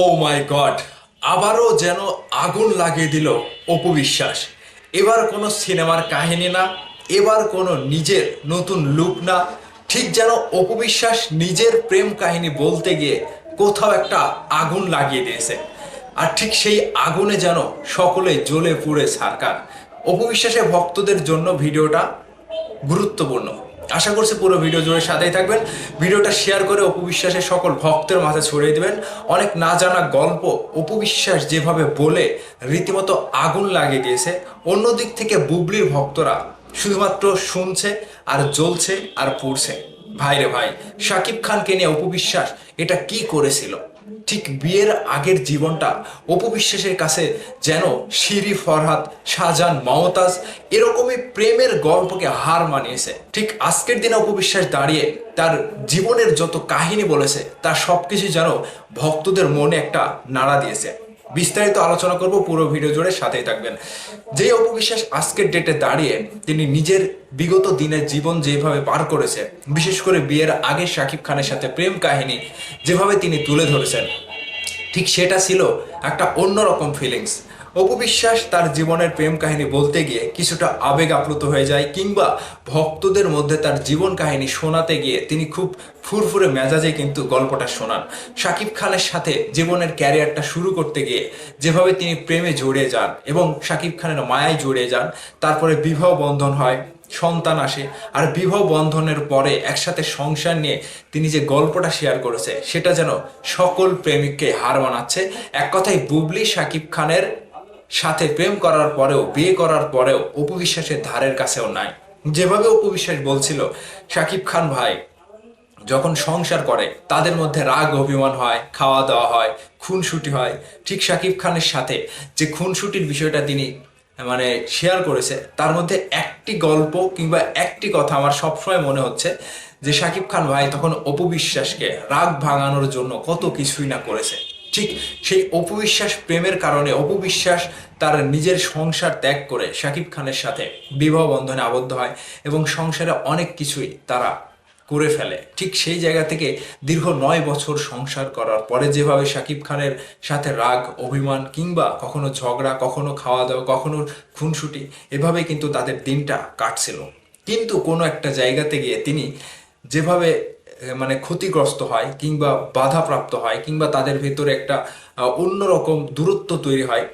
ও মাই god, আবারও যেন আগুন লাগিয়ে দিল অপবিশ্বাস। এবার কোনো সিনেমার কাহিনী না, এবার কোনো নিজের নতুন লুক না, ঠিক যেন অপবিশ্বাস নিজের প্রেম কাহিনী বলতে গিয়ে কোথাও একটা আগুন লাগিয়ে দিয়েছে। আর ঠিক সেই আগুনে যেন সকলে জ্বলে পুড়ে সারকার। অপবিশ্বাসের ভক্তদের জন্য ভিডিওটা গুরুত্বপূর্ণ। আশা করছি পুরো ভিডিও জুড়ে সাথেই থাকবেন। ভিডিওটা শেয়ার করে অপবিশ্বাসের সকল ভক্তের মাঝে ছড়িয়ে দেবেন। অনেক না জানা গল্প, অপবিশ্বাস যেভাবে বলে, রীতিমতো আগুন লাগিয়ে দিয়েছে। অন্যদিক থেকে বুবলির ভক্তরা শুধুমাত্র শুনছে আর জ্বলছে আর পুড়ছে। ভাই রে ভাই শাকিব খানকে নিয়ে অপবিশ্বাস, এটা কি করেছিল? ঠিক বিয়ের আগের জীবনটা অপবিশ্বাসের কাছে যেন শিরি, ফরহাদ, শাহজাহান, মমতাজ, এরকমই প্রেমের গল্পকে হার মানিয়েছে। ঠিক আজকের দিনে অপবিশ্বাস দাঁড়িয়ে তার জীবনের যত কাহিনী বলেছে, তার সবকিছু যেন ভক্তদের মনে একটা নাড়া দিয়েছে। বিস্তারিত আলোচনা করব, পুরো ভিডিও জুড়ে সাথেই থাকবেন। যে অপবিশ্বাস আজকের ডেটে দাঁড়িয়ে, তিনি নিজের বিগত দিনের জীবন যেভাবে পার করেছে, বিশেষ করে বিয়ের আগে শাকিব খানের সাথে প্রেম কাহিনী যেভাবে তিনি তুলে ধরেছেন, ঠিক সেটা ছিল একটা অন্যরকম ফিলিংস অপবিশ্বাস তার জীবনের প্রেম কাহিনী বলতে গিয়ে কিছুটা আবেগ আপ্লুত হয়ে যায়, কিংবা ভক্তদের মধ্যে তার জীবন কাহিনী শোনাতে গিয়ে তিনি খুব ফুরফুরে মেজাজে কিন্তু গল্পটা শোনান। শাকিব খানের সাথে জীবনের ক্যারিয়ারটা শুরু করতে গিয়ে যেভাবে তিনি প্রেমে জড়িয়ে যান এবং শাকিব খানের মায়ায় জড়িয়ে যান, তারপরে বিবাহ বন্ধন হয়, সন্তান আসে, আর বিবাহ বন্ধনের পরে একসাথে সংসার নিয়ে তিনি যে গল্পটা শেয়ার করেছে, সেটা যেন সকল প্রেমিককে হার মানাচ্ছে। এক কথায় বুবলি শাকিব খানের সাথে প্রেম করার পরেও, বিয়ে করার পরেও অপবিশ্বাসের ধারের কাছেও নাই। যেভাবে অপবিশ্বাস বলছিল শাকিব খান ভাই, যখন সংসার করে, তাদের মধ্যে রাগ অভিমান হয় খাওয়া দাওয়া হয়, খুনসুটি হয়। ঠিক শাকিব খানের সাথে যে খুনসুটির বিষয়টা তিনি মানে শেয়ার করেছে, তার মধ্যে একটি গল্প কিংবা একটি কথা আমার সবসময় মনে হচ্ছে যে শাকিব খান ভাই তখন অপবিশ্বাসকে রাগ ভাঙানোর জন্য কত কিছুই না করেছে। ঠিক সেই অপবিশ্বাস প্রেমের কারণে অপবিশ্বাস তার নিজের সংসার ত্যাগ করে শাকিব খানের সাথে বিবাহ বন্ধনে আবদ্ধ হয় এবং সংসারে অনেক কিছুই তারা করে ফেলে। ঠিক সেই জায়গা থেকে দীর্ঘ নয় বছর সংসার করার পরে যেভাবে শাকিব খানের সাথে রাগ, অভিমান কিংবা কখনো ঝগড়া, কখনো খাওয়া দাওয়া কখনো খুনসুটি, এভাবে কিন্তু তাদের দিনটা কাটছিল। কিন্তু কোনো একটা জায়গাতে গিয়ে তিনি যেভাবে মানে ক্ষতিগ্রস্ত হয় কিংবা বাধাপ্রাপ্ত হয় কিংবা তাদের ভেতরে একটা অন্যরকম দূরত্ব তৈরি হয়,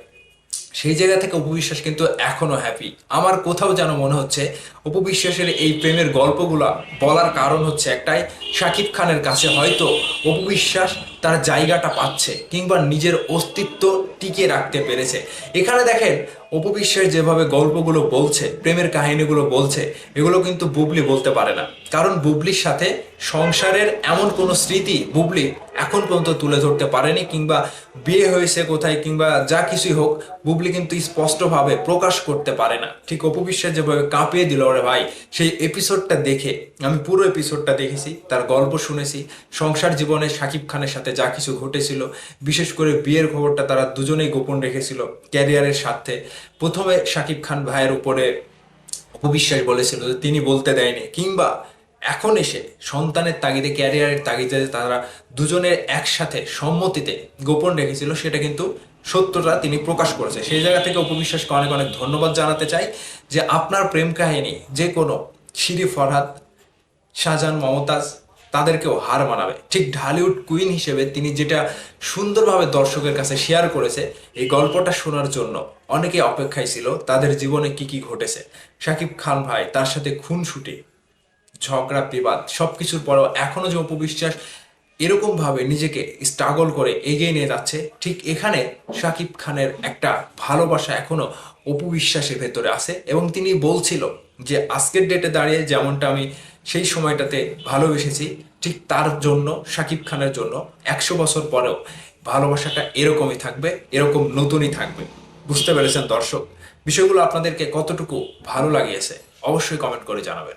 সেই জায়গা থেকে উপবিশ্বাস কিন্তু এখনও হ্যাপি আমার কোথাও যেন মনে হচ্ছে উপবিশ্বাসের এই প্রেমের গল্পগুলা বলার কারণ হচ্ছে একটাই, শাকিব খানের কাছে হয়তো অপবিশ্বাস তার জায়গাটা পাচ্ছে কিংবা নিজের অস্তিত্ব টিকে রাখতে পেরেছে। এখানে দেখেন অপবিশ্বাস যেভাবে গল্পগুলো বলছে, প্রেমের কাহিনীগুলো বলছে, এগুলো কিন্তু বুবলি বলতে পারে না। কারণ বুবলির সাথে সংসারের এমন কোনো স্মৃতি বুবলি এখন পর্যন্ত তুলে ধরতে পারেনি কিংবা বিয়ে হয়েছে কোথায় কিংবা যা কিছুই হোক, বুবলি কিন্তু স্পষ্টভাবে প্রকাশ করতে পারে না। ঠিক অপবিশ্বাস যেভাবে কাঁপিয়ে দিল, ওরে ভাই, সেই এপিসোডটা দেখে, আমি পুরো এপিসোডটা দেখেছি, তার গল্প শুনেছি, সংসার জীবনে শাকিব খানের সাথে যা কিছু ঘটেছিল, বিশেষ করে বিয়ের খবরটা তারা দুজনেই গোপন রেখেছিল ক্যারিয়ারের স্বার্থে। প্রথমে শাকিব খান ভাইয়ের উপরে অপবিশ্বাস বলেছিল যে তিনি বলতে দেয়নি, কিংবা এখন এসে সন্তানের তাগিদে, ক্যারিয়ারের তাগিদে তারা দুজনের একসাথে সম্মতিতে গোপন রেখেছিল, সেটা কিন্তু সত্যটা তিনি প্রকাশ করেছে। সেই জায়গা থেকে অপবিশ্বাসকে অনেক অনেক ধন্যবাদ জানাতে চাই যে আপনার প্রেম কাহিনী যে কোনো, শিরি, ফরহাদ, শাহজাহান, মমতাজ তাদেরকেও হার মানাবে। ঠিক ঢালিউড কুইন হিসেবে তিনি যেটা সুন্দরভাবে দর্শকের কাছে শেয়ার করেছে, এই গল্পটা শোনার জন্য অনেকে অপেক্ষায় ছিল তাদের জীবনে কি কি ঘটেছে। শাকিব খান ভাই, তার সাথে খুনসুটি, ঝগড়া, বিবাদ সব কিছুর পরেও এখনও যে অপবিশ্বাস এরকম ভাবে নিজেকে স্ট্রাগল করে এগিয়ে নিয়ে যাচ্ছে, ঠিক এখানে শাকিব খানের একটা ভালোবাসা এখনও অপবিশ্বাসের ভেতরে আছে এবং তিনি বলছিল যে আজকের ডেটে দাঁড়িয়ে যেমনটা আমি সেই সময়টাতে ভালোবেসেছি, ঠিক তার জন্য শাকিব খানের জন্য একশো বছর পরেও ভালোবাসাটা এরকমই থাকবে, এরকম নতুনই থাকবে। বুঝতে পেরেছেন দর্শক? বিষয়গুলো আপনাদেরকে কতটুকু ভালো লাগিয়েছে, অবশ্যই কমেন্ট করে জানাবেন।